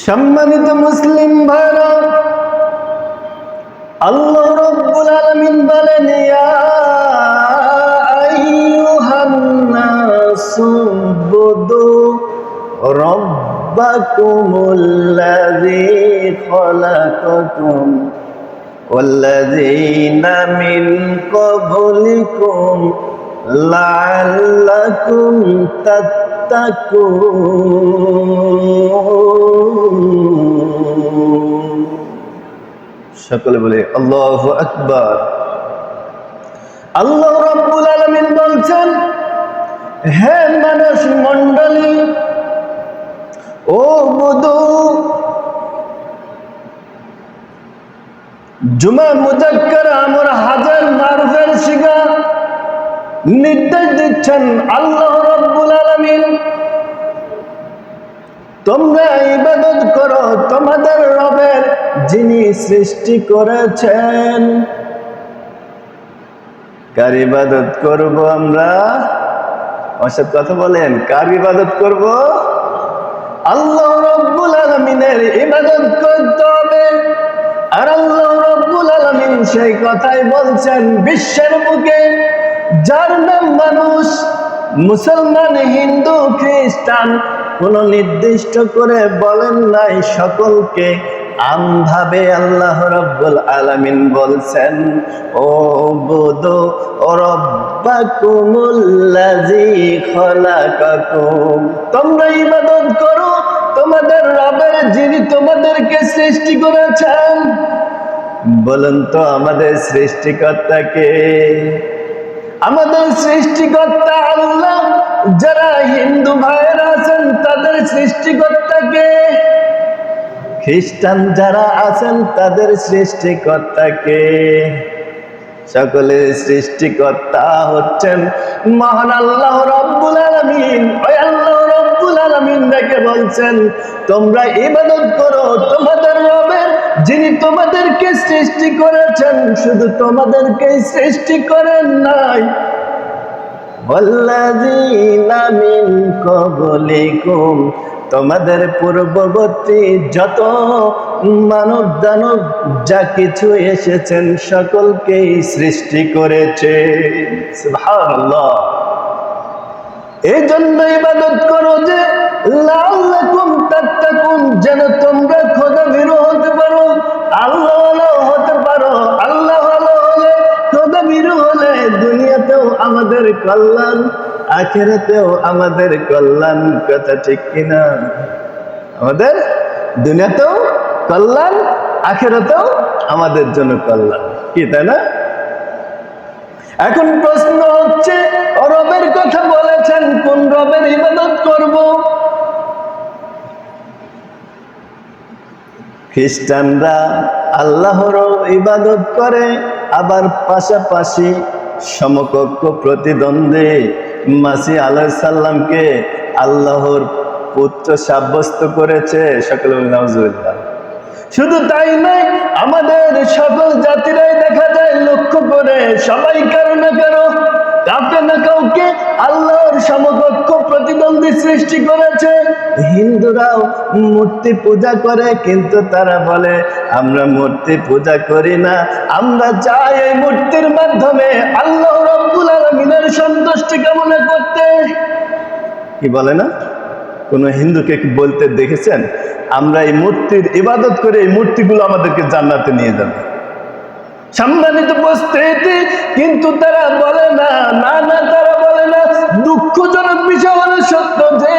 সম্মানিত মুসলিম ভাইরা আল্লাহ রব্বুল আলামিন বলেন ইয়া আইয়ুহান নাসু বুদু রাব্বাকুমুল্লাযী খলাকাকুম والذين من قبلكم لعلكم تتقون সকলে বলে, আল্লাহ আকবার। আল্লাহ রাব্বুল আলামিন বলছেন, হে মানুষ মণ্ডলী, ও বুধু জুমা মুজাক্কার আমার নির্দেশ দিচ্ছেন আল্লাহ রব্বুল আলামিন। তোমরা ইবাদত করো, তোমাদের রবের যিনি সৃষ্টি করেছেন। কার ইবাদত করব আমরা? অসব কথা বলেন, কার ইবাদত করব? আল্লাহ রব্বুল আলমিনের ইবাদত করতে হবে। আর আল্লাহ রব্বুল আলমিন সেই কথাই বলছেন, বিশ্বের বুকে যার নাম মানুষ, মুসলমান, হিন্দু, খ্রিস্টান, কোন নির্দিষ্ট করে বলেন নাই সকলকে। আমভাবে আল্লাহ রব্বুল আলামিন বলছেন, ও বুদু ও রব্বাকুমুল্লাযী খলাকাকুম। তোমরা ইবাদত করো, তোমাদের রবের যিনি তোমাদেরকে সৃষ্টি করেছেন। বলুন তো আমাদের সৃষ্টিকর্তাকে আমাদের সৃষ্টিকর্তা আল্লাহ, যারা হিন্দু ভাইয়েরা আছেন, তাদের সৃষ্টিকর্তাকে। খ্রিস্টান যারা আছেন, তাদের সৃষ্টিকর্তাকে। সকলের সৃষ্টিকর্তা হচ্ছেন মহান আল্লাহ রব্বুল আলমিন। ওই আল্লাহ রব্বুল আলমিন দেখে বলছেন, তোমরা ইবাদত করো, তোমাদের যিনি তোমাদেরকে সৃষ্টি করেছেন, শুধু তোমাদেরকে সৃষ্টি করেন নাই। তোমাদের পূর্ববর্তী যত মানব দানব যা কিছু এসেছেন, সকলকেই সৃষ্টি করেছে। এই জন্য ইবাদত করো যে লাল যেন তোমরা খোদা ভিড়ো পারো আল্লাহ হতে পারো আল্লাহ হলে খোদা হলে দুনিয়াতেও আমাদের কল্যাণ, আখেরাতেও আমাদের কল্যাণ, কথা ঠিক কিনা? আমাদের দুনিয়াতেও কল্যাণ, আখেরাতেও আমাদের জন্য কল্যাণ, কি তাই না? এখন প্রশ্ন হচ্ছে, রবের কথা বলেছেন, কোন রবের ইবাদত করব? খ্রিস্টানরা আল্লাহর ইবাদত করে, আবার পাশাপাশি সমকক্ষ প্রতিদ্বন্দ্বী মাসি আল্লাহ সাল্লামকে আল্লাহর পুত্র সাব্যস্ত করেছে। সকল শুধু তাই নয়, আমাদের সকল জাতিরাই দেখা যায় লক্ষ্য করে, সবাই কারও না কারও, কাউকে না কাউকে আল্লাহর সমকক্ষ প্রতিদ্বন্দ্বী সৃষ্টি করেছে। হিন্দুরাও মূর্তি পূজা করে, কিন্তু তারা বলে, আমরা মূর্তি পূজা করি না। আমরা চাই এই মূর্তির মাধ্যমে আল্লাহ রব্বুল আলমিনের সন্তুষ্টি কামনা করতে। কি বলে না? কোন হিন্দুকে বলতে দেখেছেন? আমরা এই মূর্তির ইবাদত করে এই মূর্তিগুলো আমাদেরকে জান্নাতে নিয়ে যাবে। সম্মানিত উপস্থিতি, কিন্তু তারা বলে, না না না, তারা দুঃখজনক বিষয় হলো সত্য যে,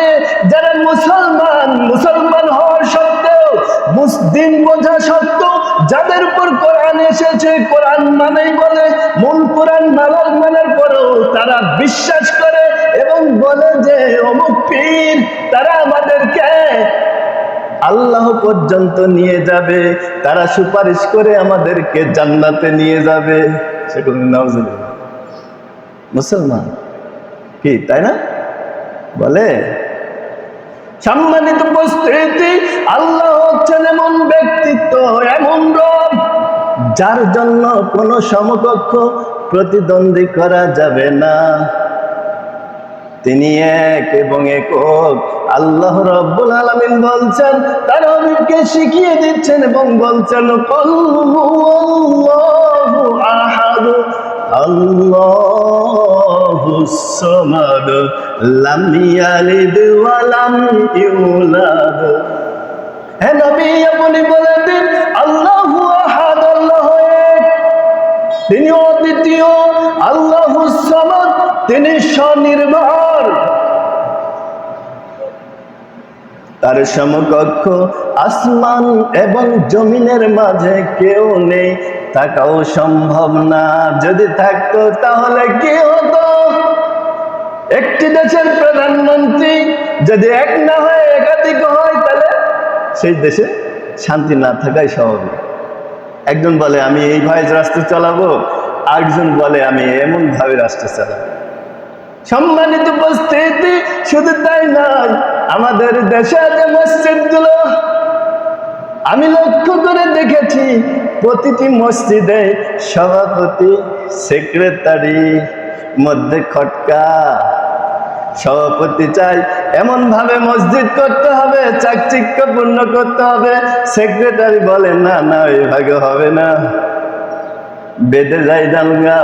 যারা মুসলমান মুসলমান হওয়ার সত্ত্বেও মুসলিম বোঝা সত্ত্বেও যাদের উপর কোরআন এসেছে, কোরআন মানেই বলে, মূল কোরআন মানার পরেও তারা বিশ্বাস করে এবং বলে যে, অমুক পীর, তারা আমাদেরকে আল্লাহ পর্যন্ত নিয়ে যাবে, তারা সুপারিশ করে আমাদেরকে জান্নাতে নিয়ে যাবে। সেগুলো মুসলমান কি, তাই না? বলে, সম্মানিত উপস্থিতি, আল্লাহ হচ্ছেন এমন ব্যক্তিত্ব, এমন রব, যার জন্য কোনো সমকক্ষ প্রতিদ্বন্দ্বী করা যাবে না। তিনি এক এবং একক। আল্লাহ রব্বুল আলামিন বলছেন, তার হাবিবকে শিখিয়ে দিচ্ছেন এবং বলছেন আহাদ, আল্লাহু লাম ইউলাদ। হে নবী, আপনি বলে দিন, আল্লাহু আহাদ, আল্লাহ তিনি অদ্বিতীয়, আল্লাহু তিনি স্বনির্ভর। তার সমকক্ষ আসমান এবং জমিনের মাঝে কেউ নেই, থাকাও সম্ভব না। যদি থাকতো তাহলে কি হতো? একটি দেশের প্রধানমন্ত্রী যদি এক না হয়, একাধিক হয়, তাহলে সেই দেশে শান্তি না থাকাই স্বাভাবিক। একজন বলে, আমি এই এইভাবে রাষ্ট্র চালাবো। আরেকজন বলে, আমি এমন ভাবে রাষ্ট্র চালাবো। সম্মানিত উপস্থিতি, শুধু তাই নয়, আমাদের দেশে যে মসজিদগুলো। আমি লক্ষ্য করে দেখেছি, প্রতিটি মসজিদে সভাপতি, সেক্রেটারি, মধ্যে খটকা। সভাপতি চাই। এমন ভাবে মসজিদ করতে হবে, চাকচিক্যপূর্ণ করতে হবে। সেক্রেটারি বলে, না না এভাবে হবে না। বেঁধে যায় ডালগা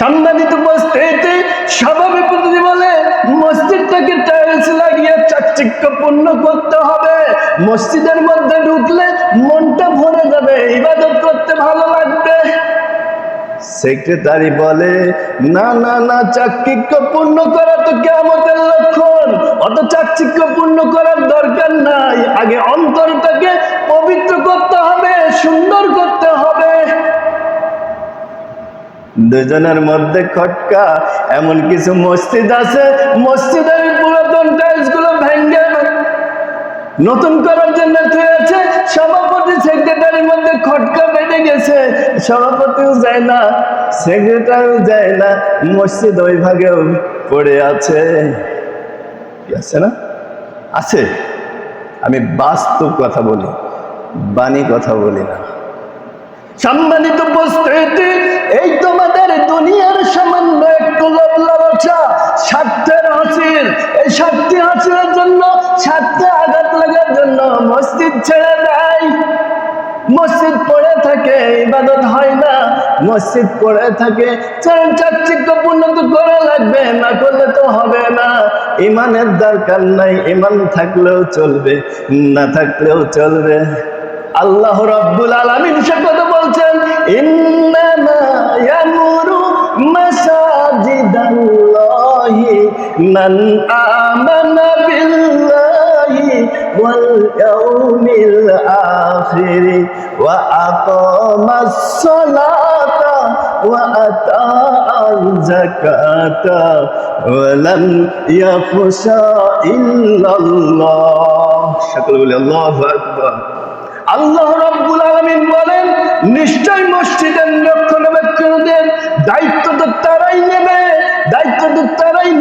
সম্মানিত উপস্থিতি, সভাপতি বলে, মসজিদটাকে টাইলস লাগিয়ে চাকচিক্য পূর্ণ করতে হবে। মসজিদের মধ্যে ঢুকলে মনটা ভরে যাবে, ইবাদত করতে ভালো সেক্রেটারি বলে, না না না চাকচিক্য পূর্ণ করা তো কেমতের লক্ষণ। অত চাকচিক্য পূর্ণ করার দরকার নাই। আগে অন্তরটাকে পবিত্র করতে হবে, সুন্দর করতে হবে। দুজনের মধ্যে খটকা, এমন কিছু মসজিদ আছে, মসজিদের নতুন করার জন্য থুয়েছে সভাপতি সেক্রেটারির মধ্যে খটকা বেড়ে গেছে। সভাপতিও যায় না, সেক্রেটারিও যায় না, মসজিদ ওই ভাগেও পড়ে আছে। আছে না? আছে। আমি বাস্তব কথা বলি, বাণী কথা বলি না। সম্মানিত উপস্থিতি, এই তোমাদের দুনিয়ার সামান্য একটু লোভ লালসা স্বার্থের এই স্বার্থী হাসিলের জন্য স্বার্থে আঘাত লাগার জন্য মসজিদ ছেড়ে দেয়। মসজিদ পড়ে থাকে, ইবাদত হয় না। মসজিদ পড়ে থাকে চাকচিক্যপূর্ণ তো করা লাগবে, না করলে তো হবে না। ইমানের দরকার নাই, ইমান থাকলেও চলবে, না থাকলেও চলবে। আল্লাহ রাব্বুল আলামিন সে কথা বলছেন, ইন্নামা ইয়ামুরু মাসাজিদাল্লাহি ওয়াল ইয়াউমিল আখির ওয়া আকামাস সালাতা ওয়া আতাআল যাকাতা ওয়া লাম ইয়াখশা ইল্লাল্লাহ সকলে বলে, আল্লাহু আকবার। আল্লাহ রাব্বুল আলামিন বলেন নিশ্চয় মসজিদের রক্ষণাবেক্ষণের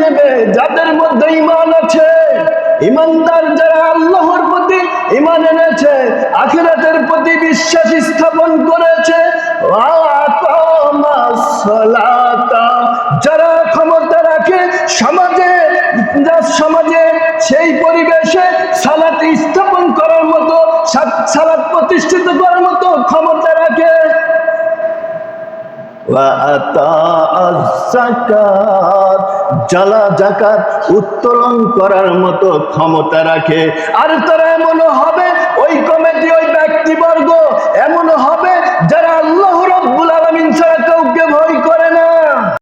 নেবে, যাদের মধ্যে ইমান আছে ইমানদার যারা আল্লাহর প্রতি ইমান এনেছে, আখিরাতের প্রতি বিশ্বাস স্থাপন করেছে যারা ক্ষমতা রাখে, সমাজে সমাজে সেই পরিবেশে সালাত স্থাপন করার মতো সালাত প্রতিষ্ঠিত করার মতো ক্ষমতা রাখে। জালা জাকাত উত্তোলন করার মতো ক্ষমতা রাখে। আর তারা এমন হবে, ওই কমিটি, ওই ব্যক্তিবর্গ এমন হবে যারা আল্লাহ